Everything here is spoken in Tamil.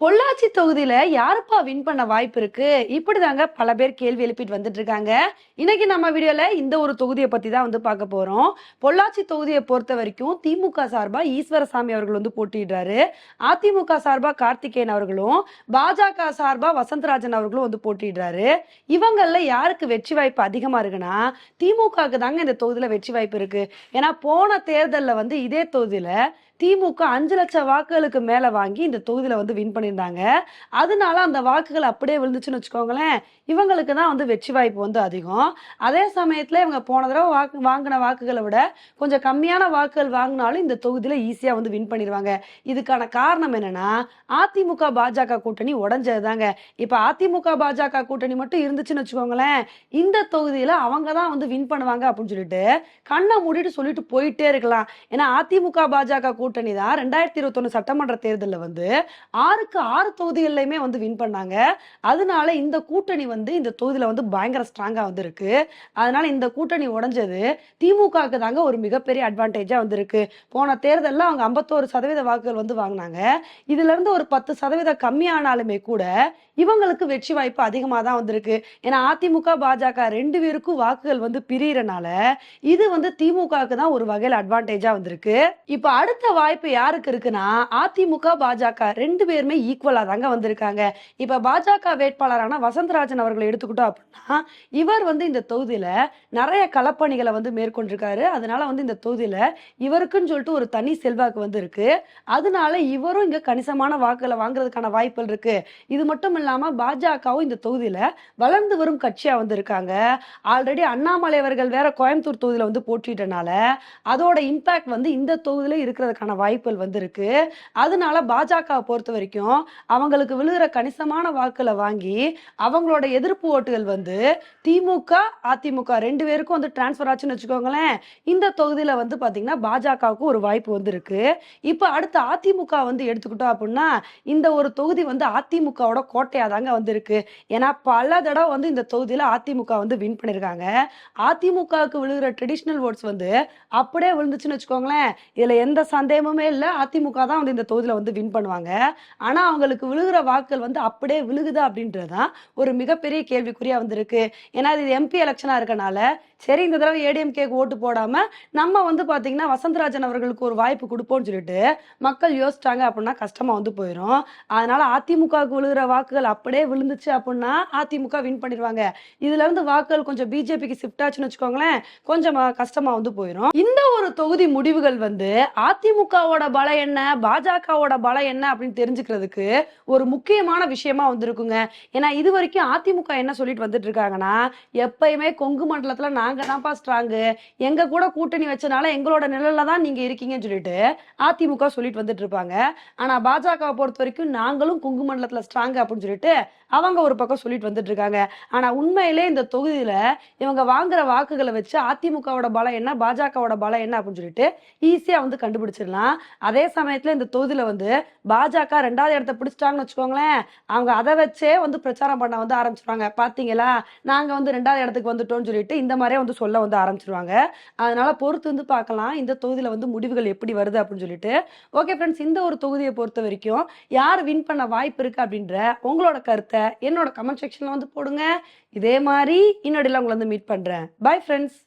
பொள்ளாச்சி தொகுதியில யாருப்பா வின் பண்ண வாய்ப்பு இருக்கு? இப்படிதாங்க பல பேர் கேள்வி எழுப்பிட்டு வந்துட்டு இருக்காங்க. இன்னைக்கு நம்ம வீடியோல இந்த ஒரு தொகுதியை பத்தி தான் வந்து பார்க்க போறோம். பொள்ளாச்சி தொகுதியை பொறுத்த வரைக்கும் திமுக சார்பா ஈஸ்வரசாமி அவர்கள் வந்து போட்டியிடுறாரு. அதிமுக சார்பா கார்த்திகேயன் அவர்களும் பாஜக சார்பா வசந்தராஜன் அவர்களும் வந்து போட்டியிடுறாரு. இவங்கள்ல யாருக்கு வெற்றி வாய்ப்பு அதிகமா இருக்குன்னா திமுகவுக்கு தாங்க இந்த தொகுதியில வெற்றி வாய்ப்பு இருக்கு. ஏன்னா போன தேர்தலில் வந்து இதே தொகுதியில திமுக அஞ்சு லட்சம் வாக்குகளுக்கு மேல வாங்கி இந்த தொகுதியில வந்து வின் பண்ணியிருந்தாங்க. அதனால அந்த வாக்குகள் அப்படியே விழுந்துச்சுன்னு வச்சுக்கோங்களேன். இவங்களுக்கு தான் வந்து வெற்றி வாய்ப்பு வந்து அதிகம். அதே சமயத்துல இவங்க போன தடவை வாக்கு வாங்கின வாக்குகளை விட கொஞ்சம் கம்மியான வாக்குகள் வாங்கினாலும் இந்த தொகுதியில ஈஸியா வந்து வின் பண்ணிடுவாங்க இதுக்கான காரணம் என்னன்னா அதிமுக பாஜக கூட்டணி உடஞ்சது தாங்க. இப்ப அதிமுக பாஜக கூட்டணி மட்டும் இருந்துச்சுன்னு வச்சுக்கோங்களேன். இந்த தொகுதியில அவங்க தான் வந்து வின் பண்ணுவாங்க அப்படின்னு சொல்லிட்டு கண்ணை மூடிட்டு சொல்லிட்டு போயிட்டே இருக்கலாம். ஏன்னா அதிமுக பாஜக கூட்டணி கூட்டணி தான். ரெண்டாயிரத்தி இருபத்தொன்னு சட்டமன்ற தேர்தலில் வந்து ஆறுக்கு ஆறு தொகுதிகள்லையுமே வந்து வின் பண்ணாங்க. அதனால இந்த கூட்டணி வந்து இந்த தொகுதியில் வந்து பயங்கர ஸ்ட்ராங்காக வந்து இருக்கு அதனால இந்த கூட்டணி உடஞ்சது திமுகவுக்கு தாங்க ஒரு மிகப்பெரிய அட்வான்டேஜாக வந்திருக்கு. போன தேர்தலில் அவங்க ஐம்பத்தோரு சதவீத வாக்குகள் வந்து வாங்கினாங்க. இதுலேருந்து ஒரு பத்து சதவீதம் கம்மியானாலுமே கூட இவங்களுக்கு வெற்றி வாய்ப்பு அதிகமாக தான் வந்திருக்கு. ஏன்னா அதிமுக பாஜக ரெண்டு பேருக்கும் வாக்குகள் வந்து பிரியறனால இது வந்து திமுகவுக்கு தான் ஒரு வகையில் அட்வான்டேஜா வந்திருக்கு. இப்போ அடுத்த வாய்ப்பு யாருக்கு இருக்குன்னா அதிமுக பாஜக ரெண்டு பேருமே ஈக்குவலா தாங்க வந்திருக்காங்க. இப்ப பாஜக வேட்பாளரான வசந்தராஜன் அவர்களை எடுத்துக்கிட்டோம் அப்படின்னா இவர் வந்து இந்த தொகுதியில நிறைய களப்பணிகளை வந்து மேற்கொண்டிருக்காரு. அதனால வந்து இந்த தொகுதியில இவருக்குன்னு சொல்லிட்டு ஒரு தனி செல்வாக்கு வந்து இருக்கு அதனால இவரும் இங்க கணிசமான வாக்குகளை வாங்குறதுக்கான வாய்ப்புகள் இருக்கு. இது மட்டும் இல்லாம பாஜகவும் இந்த தொகுதியில வளர்ந்து வரும் கட்சியா வந்து இருக்காங்க ஆல்ரெடி அண்ணாமலை அவர்கள் வேற கோயம்புத்தூர் தொகுதியில வந்து போட்டிட்டனால அதோட இம்பாக்ட் வந்து இந்த தொகுதியில இருக்கிறதுக்கான வாய்ப்புகள் வந்திருக்கு. அதனால பாஜக பொறுத்த வரைக்கும் அவங்களுக்கு விழுகிற கணிசமான வாக்குகளை வாங்கி அவங்களோட எதிர்ப்பு ஓட்டுகள் வந்து திமுக அதிமுக ரெண்டு பேருக்கும் வந்து டிரான்ஸ்ஃபர் ஆச்சுன்னு வச்சுக்கோங்களேன். இந்த தொகுதியில வந்து பாத்தீங்கன்னா பாஜகவுக்கு ஒரு வாய்ப்பு வந்திருக்கு. இப்போ அடுத்து அதிமுக வந்து எடுத்துக்கிட்டோம் அப்படின்னா இந்த ஒரு தொகுதி வந்து அதிமுகவோட கோட்டையா தாங்க வந்திருக்கு. ஏன்னா பல தடவை வந்து இந்த தொகுதியில அதிமுக வந்து வின் பண்ணிருக்காங்க. அதிமுகவுக்கு விழுகிற ட்ரெடிஷ்னல் ஓட்ஸ் வந்து அப்படியே விழுந்துச்சுன்னு வச்சுக்கோங்களேன். இதுல எந்த சந்தேகமுமே இல்லை. அதிமுக தான் வந்து இந்த தொகுதியில் வந்து வின் பண்ணுவாங்க. ஆனா அவங்களுக்கு விழுகிற வாக்குகள் வந்து அப்படியே விழுகுதா அப்படின்றது தான் ஒரு மிகப்பெரிய கேள்விக்குறியா வந்திருக்கு. ஏன்னா இது எம்பி எலெக்ஷனாக இருக்கனால சரி இந்த தடவை ஏடிஎம்கேக்கு ஓட்டு போடாம நம்ம வந்து பாத்தீங்கன்னா வசந்தராஜன் அவர்களுக்கு ஒரு வாய்ப்பு கொடுப்போம்னு சொல்லிட்டு மக்கள் யோசிச்சாங்க அப்படின்னா கஷ்டமா வந்து போயிடும் அதனால அதிமுகவுக்கு விழுகிற வாக்குகள் அப்படியே விழுந்துச்சு அப்படின்னா அதிமுக வின் பண்ணிடுவாங்க. இதுல இருந்து வாக்குகள் கொஞ்சம் பிஜேபிக்கு ஷிஃப்ட் ஆச்சுன்னு வச்சுக்கோங்களேன் கொஞ்சம் கஷ்டமா வந்து போயிடும் இந்த ஒரு தொகுதி முடிவுகள் வந்து அதிமுக திமுகவோட பலம் என்ன? பாஜகவோட பலம் என்ன அப்படின்னு தெரிஞ்சுக்கிறதுக்கு ஒரு முக்கியமான விஷயமா வந்திருக்குங்க. ஏன்னா இது வரைக்கும் அதிமுக என்ன சொல்லிட்டு வந்துட்டு இருக்காங்கன்னா எப்பயுமே கொங்கு மண்டலத்துல நாங்க தான்ப்பா ஸ்ட்ராங்கு எங்க கூட கூட்டணி வச்சனால எங்களோட நிழல்ல தான் நீங்க இருக்கீங்கன்னு சொல்லிட்டு அதிமுக சொல்லிட்டு வந்துட்டு இருப்பாங்க ஆனா பாஜகவை பொறுத்த வரைக்கும் நாங்களும் கொங்கு மண்டலத்துல ஸ்ட்ராங் அப்படின்னு சொல்லிட்டு அவங்க ஒரு பக்கம் சொல்லிட்டு வந்துட்டு இருக்காங்க ஆனா உண்மையிலே இந்த தொகுதியில இவங்க வாங்குற வாக்குகளை வச்சு அதிமுகவோட பலம் என்ன? பாஜகவோட பலம் என்ன? அப்படின்னு சொல்லிட்டு ஈஸியா வந்து கண்டுபிடிச்சிடலாம் அதே சமயத்துல இந்த தொகுதியில வந்து பாஜக ரெண்டாவது இடத்த பிடிச்சிட்டாங்கன்னு வச்சுக்கோங்களேன் அவங்க அதை வச்சே வந்து பிரச்சாரம் பண்ண வந்து ஆரம்பிச்சிருவாங்க. பாத்தீங்களா? நாங்க வந்து ரெண்டாவது இடத்துக்கு வந்துட்டோம்னு சொல்லிட்டு இந்த மாதிரியே வந்து சொல்ல வந்து ஆரம்பிச்சிருவாங்க. அதனால பொறுத்து வந்து பார்க்கலாம் இந்த தொகுதியில வந்து முடிவுகள் எப்படி வருது அப்படின்னு சொல்லிட்டு. ஓகே ஃப்ரெண்ட்ஸ் இந்த ஒரு தொகுதியை பொறுத்த வரைக்கும் யார் வின் பண்ண வாய்ப்பு இருக்கு அப்படின்ற உங்களோட கருத்தை என்னோட கமெண்ட் செக்ஷன்ல வந்து போடுங்க. இதே மாதிரி இன்னொடையில உங்களை வந்து மீட் பண்றேன். Bye friends!